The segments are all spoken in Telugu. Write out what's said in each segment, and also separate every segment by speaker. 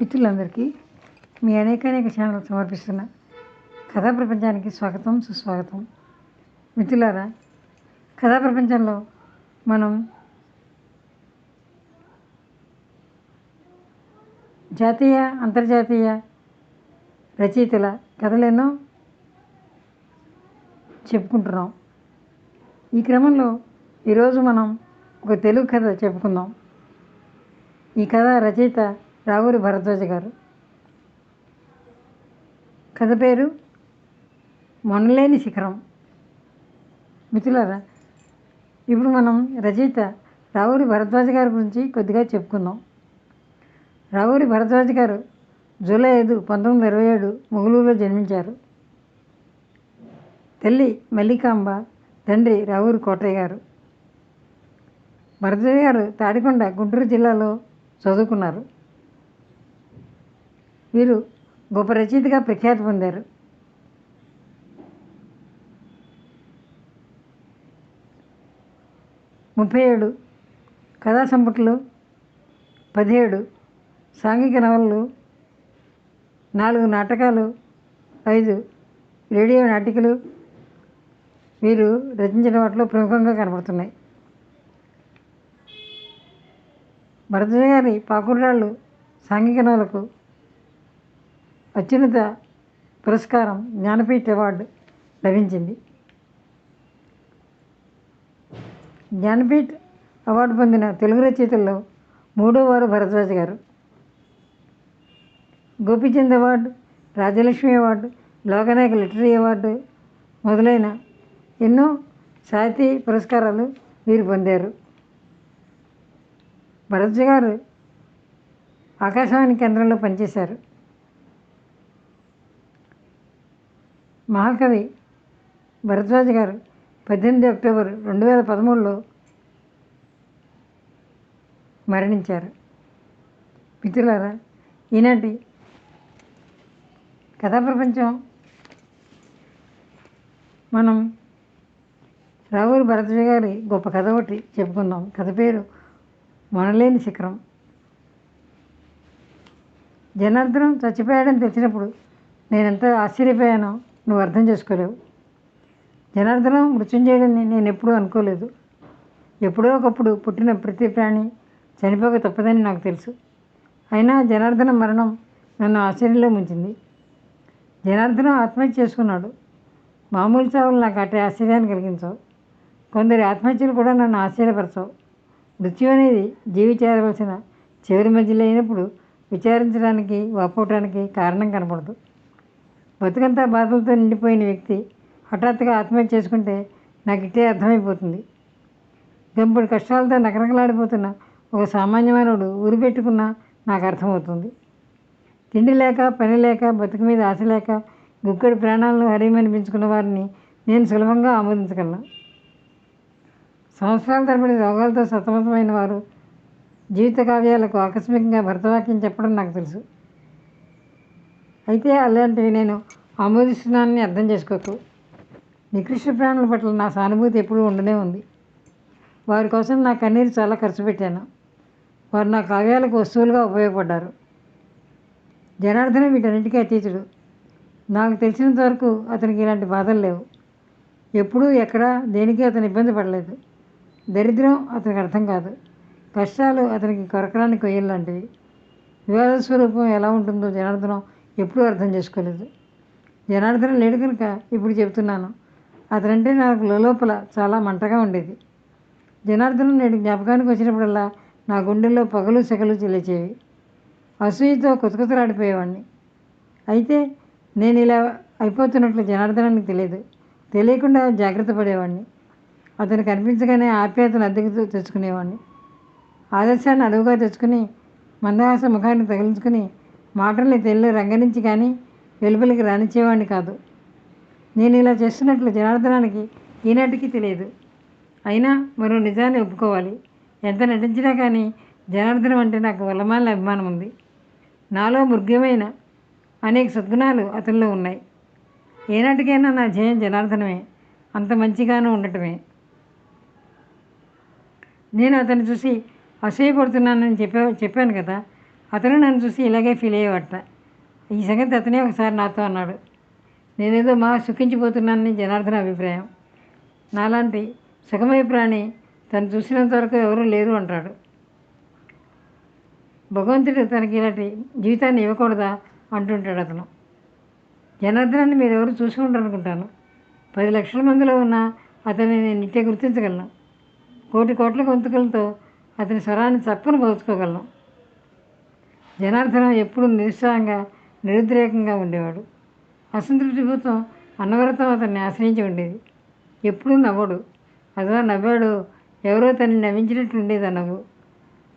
Speaker 1: మిత్రులందరికీ మీ అనేకానేక ఛానల్ సమర్పిస్తున్న కథా ప్రపంచానికి స్వాగతం సుస్వాగతం. మిత్రులారా కథా ప్రపంచంలో మనం జాతీయ అంతర్జాతీయ రచయితల కథలెన్నో చెప్పుకుంటున్నాం. ఈ క్రమంలో ఈరోజు మనం ఒక తెలుగు కథ చెప్పుకుందాం. ఈ కథ రచయిత రావూరి భరద్వాజ గారు. కథ పేరు మొనలేని శిఖరం. మిత్రులారా ఇప్పుడు మనం రచయిత రావూరి భరద్వాజ గారి గురించి కొద్దిగా చెప్పుకుందాం. రావూరి భరద్వాజ గారు జూలై ఐదు పంతొమ్మిది వందల ఇరవై ఏడు మొగలూరులో జన్మించారు. తల్లి మల్లికాంబ తండ్రి రావూరి కోటయ్య గారు. భరద్వాజ గారు తాడికొండ గుంటూరు జిల్లాలో చదువుకున్నారు. వీరు గొప్ప రచయితగా ప్రఖ్యాతి పొందారు. ముప్పై ఏడు కథా సంపుట్లు పదిహేడు సాంఘిక నవలలు నాలుగు నాటకాలు ఐదు రేడియో నాటికలు వీరు రచించిన వాటిలో ప్రముఖంగా కనబడుతున్నాయి. భరతజ గారి పాకుర్రాళ్ళు సాంఘిక నవలకు అత్యున్నత పురస్కారం జ్ఞానపీఠ అవార్డు లభించింది. జ్ఞానపీఠ్ అవార్డు పొందిన తెలుగు రచయితల్లో మూడో వారు భరద్వాజ గారు. Gopichand award Rajalakshmi award Loknayak literary award మొదలైన ఎన్నో సాహితీ పురస్కారాలు వీరు పొందారు. భరద్వాజ గారు ఆకాశవాణి కేంద్రంలో పనిచేశారు. మహాకవి భరద్వాజ గారు పద్దెనిమిది అక్టోబర్ రెండు వేల పదమూడులో మరణించారు. మిత్రులారా ఈనాటి కథా ప్రపంచం మనం రావూరి భరద్వాజ గారి గొప్ప కథ ఒకటి చెప్పుకుందాం. కథ పేరు మనలేని శిఖరం జనార్దనం చచ్చిపోయాడని తెలిసినప్పుడు నేనెంత ఆశ్చర్యపోయానో నువ్వు అర్థం చేసుకోలేవు. జనార్దనం మృత్యుంజయుడిని నేను ఎప్పుడూ అనుకోలేదు. ఎప్పుడో ఒకప్పుడు పుట్టిన ప్రతి ప్రాణి చనిపోక తప్పదని నాకు తెలుసు. అయినా జనార్దన మరణం నన్ను ఆశ్చర్యంలో ముంచింది. జనార్దనం ఆత్మహత్య చేసుకున్నాడు. మామూలు చావులు నాకు అటే ఆశ్చర్యాన్ని కలిగించవు. కొందరి ఆత్మహత్యలు కూడా నన్ను ఆశ్చర్యపరచవు. మృత్యు అనేది జీవి చేరవలసిన చివరి మధ్యలో అయినప్పుడు విచారించడానికి వాపోవటానికి కారణం కనపడదు. బతుకంతా బాధలతో నిండిపోయిన వ్యక్తి హఠాత్తుగా ఆత్మహత్య చేసుకుంటే నాకు ఇట్టే అర్థమైపోతుంది. గంపుడు కష్టాలతో నకనకలాడిపోతున్న ఒక సామాన్యమైనడు ఊరి పెట్టుకున్నా నాకు అర్థమవుతుంది. తిండి లేక పని లేక బతుకు మీద ఆశ లేక గుక్కడి ప్రాణాలను హరియమనిపించుకున్న వారిని నేను సులభంగా ఆమోదించగలను. సంవత్సరాల తరబడి రోగాలతో సతమతమైన వారు జీవిత కావ్యాలకు ఆకస్మికంగా భరతవాక్యం చెప్పడం నాకు తెలుసు. అయితే అలాంటివి నేను ఆమోదిస్తున్నానని అర్థం చేసుకోకు. నికృష్ట ప్రాణుల పట్ల నా సానుభూతి ఎప్పుడూ ఉండనే ఉంది. వారి కోసం నా కన్నీరు చాలా ఖర్చు పెట్టాను. వారు నా కావ్యాలకు వస్తువులుగా ఉపయోగపడ్డారు. జనార్దనం వీటన్నిటికీ అతీతుడు. నాకు తెలిసినంత వరకు అతనికి ఇలాంటి బాధలు లేవు. ఎప్పుడూ ఎక్కడ దేనికి అతను ఇబ్బంది పడలేదు. దరిద్రం అతనికి అర్థం కాదు. కష్టాలు అతనికి కొరకరాని కొయ్యలు లాంటివి. వివాద స్వరూపం ఎలా ఉంటుందో జనార్దనం ఎప్పుడూ అర్థం చేసుకోలేదు. జనార్దన లేడు కనుక ఇప్పుడు చెబుతున్నాను. అతనంటే నాకు లోపల చాలా మంటగా ఉండేది. జనార్దనం నేడు జ్ఞాపకానికి వచ్చినప్పుడల్లా నా గుండెల్లో పగలు సెగలు చెల్లిచేవి అసూయతో కొతకొతలాడిపోయేవాడిని అయితే నేను ఇలా అయిపోతున్నట్లు జనార్దనానికి తెలియదు. తెలియకుండా జాగ్రత్త పడేవాడిని అతను కనిపించగానే ఆప్యాయతను అద్దెకు తెచ్చుకునేవాడిని ఆదర్శాన్ని అడుగుగా తెచ్చుకుని మందహాస ముఖాన్ని తగిలించుకుని మాటల్ని తెల్లి రంగరించి కానీ వెలుపలికి రానిచ్చేవాడిని కాదు. నేను ఇలా చేస్తున్నట్లు జనార్దనానికి ఈనాటికి తెలియదు. అయినా మరో నిజాన్ని ఒప్పుకోవాలి. ఎంత నటించినా కానీ జనార్దనం అంటే నాకు వల్లమాలిన అభిమానం ఉంది. నాలో మృగ్యమైన అనేక సద్గుణాలు అతనిలో ఉన్నాయి. ఏనాటికైనా నా జయం జనార్దనమే. అంత మంచిగానూ ఉండటమే. నేను అతను చూసి అసూయపడుతున్నానని చెప్పా చెప్పాను కదా. అతను నన్ను చూసి ఇలాగే ఫీల్ అయ్యేవాట. ఈ సంగతి అతనే ఒకసారి నాతో అన్నాడు. నేనేదో మా సుఖించిపోతున్నానని జనార్దన అభిప్రాయం. నాలాంటి సుఖమయ ప్రాణి తను చూసినంత వరకు ఎవరూ లేరు అంటాడు. భగవంతుడు తనకి ఇలాంటి జీవితాన్ని ఇవ్వకూడదా అంటుంటాడు అతను. జనార్దనాన్ని మీరు ఎవరు చూసుకుంటారు అనుకుంటాను పది లక్షల మందిలో ఉన్న అతన్ని నేను నిత్య గుర్తించగలను. కోటి కోట్ల గొంతుకలతో అతని స్వరాన్ని చప్పును పోల్చుకోగలను జనార్దనం ఎప్పుడు నిరుత్సాహంగా నిరుద్రేకంగా ఉండేవాడు. అసంతృప్తిభూతం అన్నవరతం అతన్ని ఆశ్రయించి ఉండేది. ఎప్పుడూ నవ్వడు. అదో నవ్వాడు ఎవరో తనని నవ్వించినట్లు ఉండేది నవ్వు.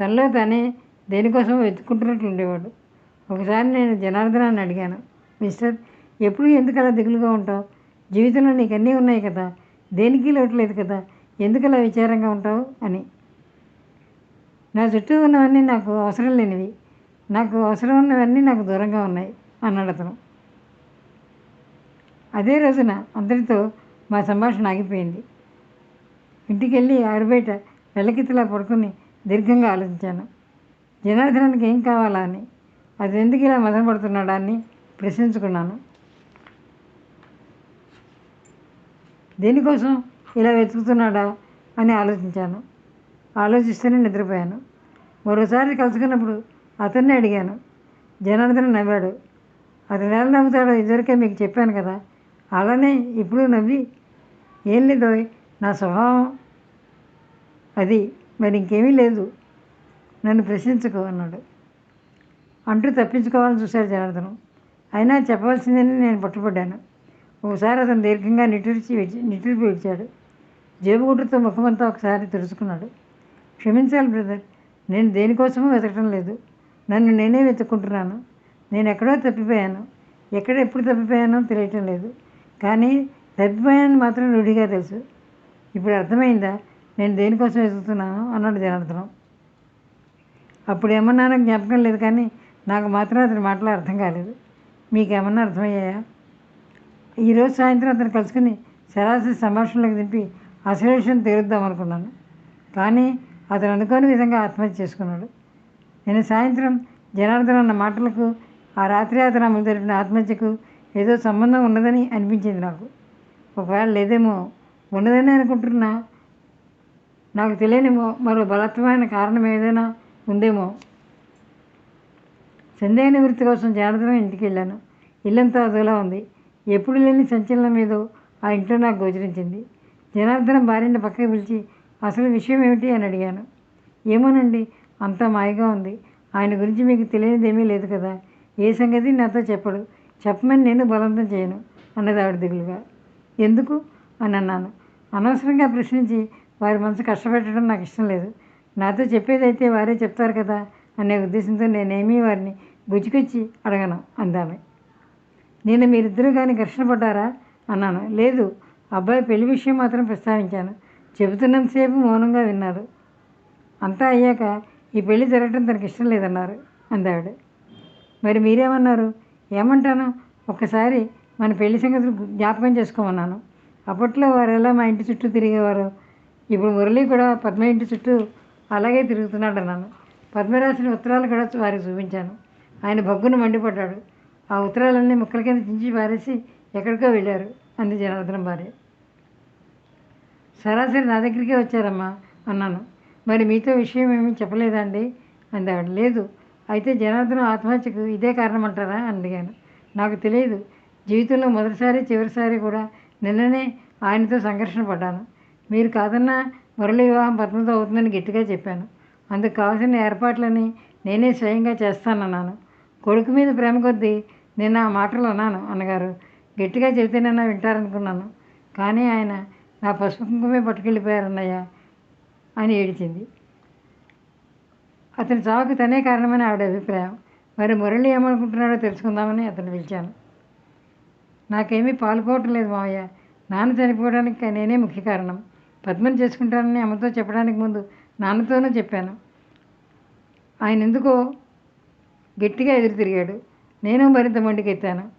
Speaker 1: తనలో తానే దేనికోసం వెతుక్కుంటున్నట్లు ఉండేవాడు. ఒకసారి నేను జనార్దనాన్ని అడిగాను మిస్టర్ ఎప్పుడు ఎందుకు అలా దిగులుగా ఉంటావు? జీవితంలో నీకు అన్నీ ఉన్నాయి కదా. దేనికి లేవట్లేదు కదా. ఎందుకు అలా విచారంగా ఉంటావు? అని. నా చుట్టూ ఉన్నవన్నీ నాకు అవసరం లేనివి. నాకు అవసరం ఉన్నవన్నీ నాకు దూరంగా ఉన్నాయి అన్నాడు అతను. అదే రోజున అందరితో మా సంభాషణ ఆగిపోయింది. ఇంటికి వెళ్ళి ఆరుబయట వెల్లకితలా పడుకుని దీర్ఘంగా ఆలోచించాను. జనార్దనానికి ఏం కావాలా అని అది ఎందుకు ఇలా మదన పడుతున్నాడా అని ప్రశ్నించుకున్నాను. దేనికోసం ఇలా వెతుకుతున్నాడా అని ఆలోచించాను. ఆలోచిస్తూనే నిద్రపోయాను. మరోసారి కలుసుకున్నప్పుడు అతన్ని అడిగాను. జనార్దన్ నవ్వాడు. అతనేలా నవ్వుతాడో ఇదివరకే మీకు చెప్పాను కదా. అలానే ఇప్పుడు నవ్వి ఏం లేదో నా స్వభావం అది మరి ఇంకేమీ లేదు. నన్ను ప్రశ్నించుకో అన్నాడు. అంటూ తప్పించుకోవాలని చూశాడు జనార్దనం. అయినా చెప్పవలసిందని నేను పట్టుబడ్డాను. ఒకసారి అతను దీర్ఘంగా నిట్టూర్చి విడిచి ఇచ్చాడు విడిచాడు. జేబుగుడ్డతో ముఖమంతా ఒకసారి తెరుచుకున్నాడు క్షమించాలి బ్రదర్ నేను దేనికోసమూ వెతకటం లేదు. నన్ను నేనే వెతుక్కుంటున్నాను. నేను ఎక్కడో తప్పిపోయాను. ఎక్కడ ఎప్పుడు తప్పిపోయానో తెలియటం లేదు. కానీ తప్పిపోయానని మాత్రం రూఢిగా తెలుసు. ఇప్పుడు అర్థమైందా? నేను దేనికోసం వెతుకుతున్నాను అన్నాడు జనార్దనం. అప్పుడు ఏమన్నానో జ్ఞాపకం లేదు కానీ నాకు మాత్రం అతని మాటలు అర్థం కాలేదు. మీకు ఏమన్నా అర్థమయ్యాయా ఈరోజు సాయంత్రం అతను కలుసుకుని సరాసరి సంభాషణలోకి దింపి అసలు విషయం తీరుద్దాం అనుకున్నాను కానీ అతను అనుకోని విధంగా ఆత్మహత్య చేసుకున్నాడు. నేను సాయంత్రం జనార్దన్ అన్న మాటలకు ఆ రాత్రి అతను అమలు జరిపిన ఆత్మహత్యకు ఏదో సంబంధం ఉన్నదని అనిపించింది నాకు. ఒకవేళ లేదేమో ఉన్నదని అనుకుంటున్నా. నాకు తెలియనేమో మరో బలత్వమైన కారణం ఏదైనా ఉందేమో. సందేహ నివృత్తి కోసం జనార్దనం ఇంటికి వెళ్ళాను. ఇల్లంతా అదోలా ఉంది. ఎప్పుడు లేని సంచలనం ఏదో ఆ ఇంట్లో నాకు గోచరించింది. జనార్దనం భార్యని పక్కకు పిలిచి అసలు విషయం ఏమిటి? అని అడిగాను. ఏమోనండి అంతా మాయగా ఉంది. ఆయన గురించి మీకు తెలియనిదేమీ లేదు కదా? ఏ సంగతి నాతో చెప్పడు. చెప్పమని నేను బలవంతం చేయను అన్నది ఆవిడ దిగులుగా. ఎందుకు? అని అన్నాను. అనవసరంగా ప్రశ్నించి వారి మనసు కష్టపెట్టడం నాకు ఇష్టం లేదు. నాతో చెప్పేదైతే వారే చెప్తారు కదా అనే ఉద్దేశంతో నేనేమీ వారిని గుచ్చికొచ్చి అడగను అందామె. నేను మీరిద్దరూ కానీ ఘర్షణ పడ్డారా? అన్నాను. లేదు. అబ్బాయి పెళ్ళి విషయం మాత్రం ప్రస్తావించాను. చెబుతున్నంతసేపు మౌనంగా విన్నారు. అంతా అయ్యాక ఈ పెళ్ళి జరగటం తనకి ఇష్టం లేదన్నారు అందావిడ మరి మీరేమన్నారు? ఏమంటాను? ఒక్కసారి మన పెళ్ళి సంగతులు జ్ఞాపకం చేసుకోమన్నాను. అప్పట్లో వారు ఎలా మా ఇంటి చుట్టూ తిరిగేవారు ఇప్పుడు మురళి కూడా పద్మ ఇంటి చుట్టూ అలాగే తిరుగుతున్నాడు అన్నాను పద్మ రాసిన ఉత్తరాలు కూడా వారికి చూపించాను. ఆయన భగ్గును మండిపడ్డాడు. ఆ ఉత్తరాలన్నీ ముక్కల కింద చించి పారేసి ఎక్కడికో వెళ్ళారు అంది జనార్దనం భార్య. సరాసరి నా దగ్గరికే వచ్చారమ్మా అన్నాను. మరి మీతో విషయం ఏమీ చెప్పలేదండి. అందావిడ లేదు అయితే జనార్దనం ఆత్మహత్యకు ఇదే కారణం అంటారా అడిగాను. నాకు తెలియదు. జీవితంలో మొదటిసారి చివరిసారి కూడా నిన్ననే ఆయనతో సంఘర్షణ పడ్డాను. మీరు కాదన్నా మురళి వివాహం పద్మతో అవుతుందని గట్టిగా చెప్పాను. అందుకు కావాల్సిన ఏర్పాట్లని నేనే స్వయంగా చేస్తానన్నాను. కొడుకు మీద ప్రేమ కొద్దీ నేను ఆ మాటలు అన్నాను. అన్నగారు గట్టిగా చెబితేనన్నా వింటారనుకున్నాను. కానీ ఆయన నా పసుపు కుంకుమే పట్టుకెళ్ళిపోయారన్నయ్య. అని ఏడిచింది. అతని చావుకు తనే కారణమని ఆవిడ అభిప్రాయం. మరి మురళి ఏమనుకుంటున్నాడో తెలుసుకుందామని అతను పిలిచాను. నాకేమీ పాలుపోవటం లేదు మావయ్య. నాన్న చనిపోవడానికి నేనే ముఖ్య కారణం. పద్మని చేసుకుంటానని అమ్మతో చెప్పడానికి ముందు నాన్నతోనూ చెప్పాను. ఆయన ఎందుకో గట్టిగా ఎదురు తిరిగాడు. నేను మరింత మొండికెత్తాను.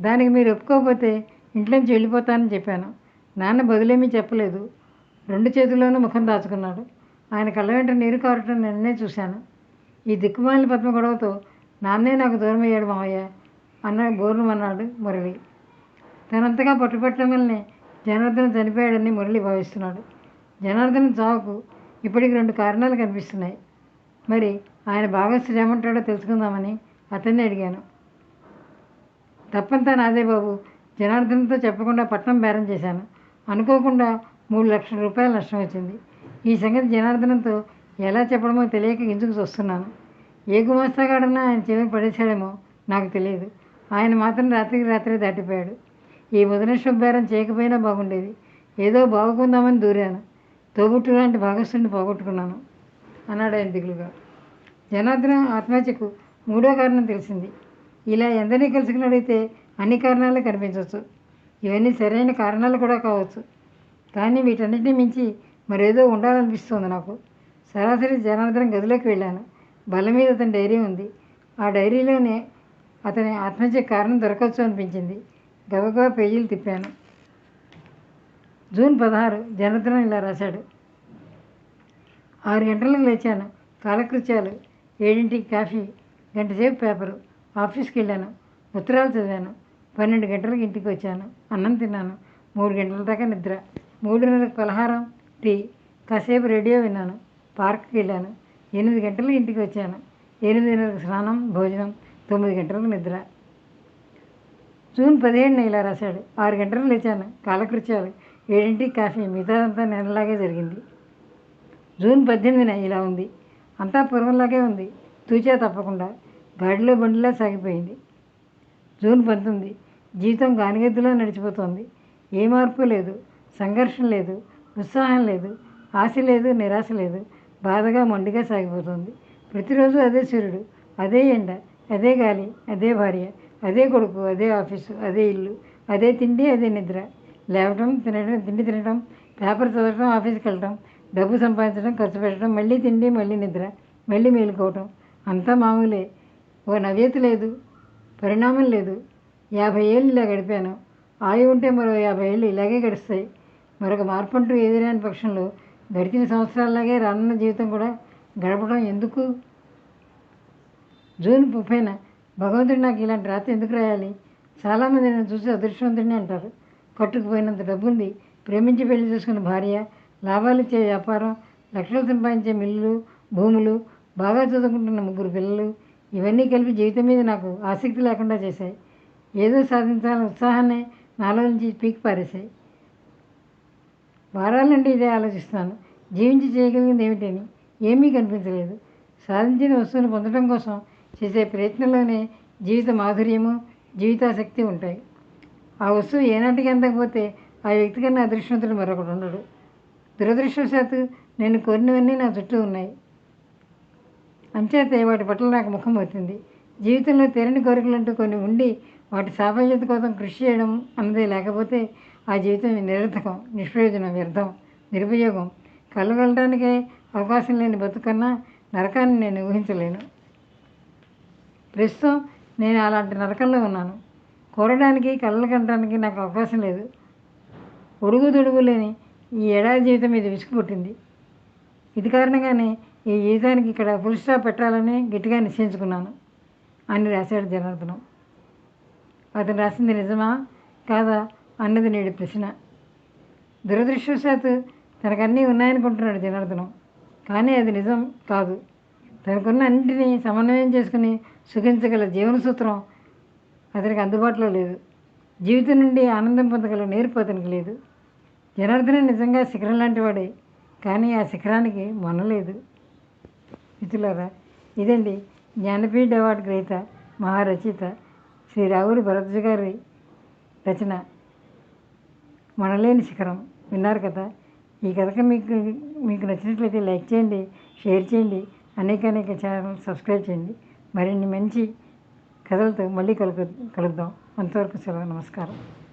Speaker 1: దానికి మీరు ఒప్పుకోకపోతే ఇంట్లోంచి వెళ్ళిపోతానని చెప్పాను. నాన్న బదులేమీ చెప్పలేదు. రెండు చేతుల్లోనూ ముఖం దాచుకున్నాడు. ఆయన కళ్ళ వెంట నీరు కారటం నిన్నే చూశాను. ఈ దిక్కుమాలిన పద్మ గొడవతో నాన్నే నాకు దూరమయ్యాడు మావయ్య అన్న గోరుమన్నాడు మురళి. తనంతగా పట్టుపట్టడం వల్లనే జనార్దన్ చనిపోయాడని మురళి భావిస్తున్నాడు. జనార్దన్ చావుకు ఇప్పటికి రెండు కారణాలు కనిపిస్తున్నాయి. మరి ఆయన భాగస్థుడు ఏమంటాడో తెలుసుకుందామని అతన్ని అడిగాను. తప్పంతా నాదే బాబు. జనార్దన్తో చెప్పకుండా పట్నం బేరం చేశాను. అనుకోకుండా మూడు లక్షల రూపాయల నష్టం వచ్చింది ఈ సంగతి జనార్దనంతో ఎలా చెప్పడమో తెలియక గింజుకు వస్తున్నాను ఏ గుమాస్తాగాడన్నా ఆయన చెవి పడేశాడేమో నాకు తెలియదు. ఆయన మాత్రం రాత్రికి రాత్రే దాటిపోయాడు. ఈ బుధనేశ్వర బేరం చేయకపోయినా బాగుండేది. ఏదో బాగుకుందామని దూరాను. తోబుట్టు లాంటి భాగస్థుడిని పోగొట్టుకున్నాను అన్నాడు ఆయన దిగులుగా. జనార్దనం ఆత్మహత్యకు మూడో కారణం తెలిసింది. ఇలా ఎందరినీ కలుసుకుని అడిగితే అన్ని కారణాలు కనిపించవచ్చు. ఇవన్నీ సరైన కారణాలు కూడా కావచ్చు. కానీ వీటన్నిటిని మించి మరేదో ఉండాలనిపిస్తోంది నాకు. సరాసరి జనార్దనం గదిలోకి వెళ్ళాను. బల్ల మీద అతని డైరీ ఉంది. ఆ డైరీలోనే అతని ఆత్మహత్య కారణం దొరకవచ్చు అనిపించింది. గబగబా పేజీలు తిప్పాను. జూన్ పదహారు జనార్దనం ఇలా రాశాడు. ఆరు గంటలకు లేచాను. కాలకృత్యాలు ఏడింటికి కాఫీ గంటసేపు పేపరు ఆఫీస్కి వెళ్ళాను. ఉత్తరాలు చదివాను. పన్నెండు గంటలకు ఇంటికి వచ్చాను. అన్నం తిన్నాను. మూడు గంటల దాకా నిద్ర. మూడున్నర పలహారం. టీ. కాసేపు రేడియో విన్నాను. పార్క్కి వెళ్ళాను. ఎనిమిది గంటలకు ఇంటికి వచ్చాను. ఎనిమిదిన్నరకు స్నానం భోజనం తొమ్మిది గంటలకు నిద్ర. జూన్ పదిహేడున ఇలా రాశాడు. ఆరు గంటలకు లేచాను. కాలకృత్యాలు ఏడింటికి కాఫీ మిగతాదంతా నెలలాగే జరిగింది. జూన్ పద్దెనిమిదిన ఇలా ఉంది. అంతా పూర్వంలాగే ఉంది. తూచా తప్పకుండా. గాడిలో బండిలా సాగిపోయింది. జూన్ పంతొమ్మిది. జీవితం గానిగెద్దులా నడిచిపోతోంది. ఏ మార్పు లేదు. సంఘర్షణ లేదు ఉత్సాహం లేదు ఆశ లేదు నిరాశ లేదు. బాధగా మొండిగా సాగిపోతుంది. ప్రతిరోజు అదే సూర్యుడు అదే ఎండ అదే గాలి అదే భార్య అదే కొడుకు అదే ఆఫీసు అదే ఇల్లు అదే తిండి అదే నిద్ర. లేవటం తినడం తిండి తినడం పేపర్ చదవటం ఆఫీస్కి వెళ్ళటం డబ్బు సంపాదించడం ఖర్చు పెట్టడం మళ్ళీ తిండి మళ్ళీ నిద్ర మళ్ళీ మేలుకోవటం. అంతా మామూలే. ఓ నవ్యత లేదు పరిణామం లేదు. యాభై ఏళ్ళు ఇలా గడిపాను. ఆయు ఉంటే మరో యాభై ఏళ్ళు ఇలాగే గడుస్తాయి. మరొక మార్పు అంటూ ఎదురైన పక్షంలో గడిచిన సంవత్సరాల్లాగే రానున్న జీవితం కూడా గడపడం ఎందుకు? జూన్ ముప్పైన భగవంతుడు నాకు ఇలాంటి రాత్రి ఎందుకు రాయాలి? చాలామంది నేను చూసి అదృష్టవంతుడిని అంటారు. కట్టుకుపోయినంత డబ్బుంది ప్రేమించి పెళ్ళి చేసుకున్న భార్య లాభాలు ఇచ్చే వ్యాపారం లక్షలు సంపాదించే మిల్లులు భూములు బాగా చదువుకుంటున్న ముగ్గురు పిల్లలు ఇవన్నీ కలిపి జీవితం మీద నాకు ఆసక్తి లేకుండా చేశాయి. ఏదో సాధించాలని ఉత్సాహాన్ని నాలో నుంచి పీకి పారేశాయి. వారాల నుండి ఇదే ఆలోచిస్తున్నాను జీవించి చేయగలిగింది ఏమిటని ఏమీ కనిపించలేదు. సాధించిన వస్తువును పొందడం కోసం చేసే ప్రయత్నంలోనే జీవిత మాధుర్యము జీవితాసక్తి ఉంటాయి. ఆ వస్తువు ఏనాటికి అందకపోతే ఆ వ్యక్తి కన్నా అదృష్టవంతుడు మరొకడు ఉండడు. దురదృష్టవశాత్తు నేను కోరినవన్నీ నా చుట్టూ ఉన్నాయి. అంచేతే వాటి పట్ల నాకు ముఖం అవుతుంది. జీవితంలో తెరని కోరికలంటూ కొన్ని ఉండి వాటి సాఫల్యత కోసం కృషి చేయడం అన్నది లేకపోతే ఆ జీవితం నిరర్థకం నిష్ప్రయోజనం వ్యర్థం నిరుపయోగం. కలగలటానికే అవకాశం లేని బతుకన్నా నరకాన్ని నేను ఊహించలేను. ప్రస్తుతం నేను అలాంటి నరకంలో ఉన్నాను. కోరడానికి కళ్ళు కనడానికి నాకు అవకాశం లేదు. ఒడుగు దొడుగు లేని ఈ ఏడాది జీవితం మీద విసుగు పుట్టింది ఇది కారణంగానే ఈ జీవితానికి ఇక్కడ ఫుల్ స్టాప్ పెట్టాలని గట్టిగా నిశ్చయించుకున్నాను. అని రాశాడు జనార్దనం. అతను రాసింది నిజమా? కాదా? అన్నది నేడు ప్రశ్న. దురదృష్టవశాత్తు తనకన్నీ ఉన్నాయనుకుంటున్నాడు జనార్దనం. కానీ అది నిజం కాదు. తనకున్న అన్నింటినీ సమన్వయం చేసుకుని సుఖించగల జీవన సూత్రం అతనికి అందుబాటులో లేదు. జీవితం నుండి ఆనందం పొందగల నేర్పు అతనికి లేదు. జనార్దనం నిజంగా శిఖరం లాంటి వాడే కానీ ఆ శిఖరానికి మొనలేదు మిత్రులారా ఇదండి జ్ఞానపీఠ అవార్డు గ్రహీత మహారచయిత శ్రీ రావురి భరద్వాజ గారి రచన. మనలేని శిఖరం. విన్నారు కదా? ఈ కథకు మీకు మీకు నచ్చినట్లయితే లైక్ చేయండి షేర్ చేయండి అనేక అనేక ఛానల్ సబ్స్క్రైబ్ చేయండి. మరిన్ని మంచి కథలతో మళ్ళీ కలుగు కలుద్దాం. అంతవరకు సెలవు నమస్కారం.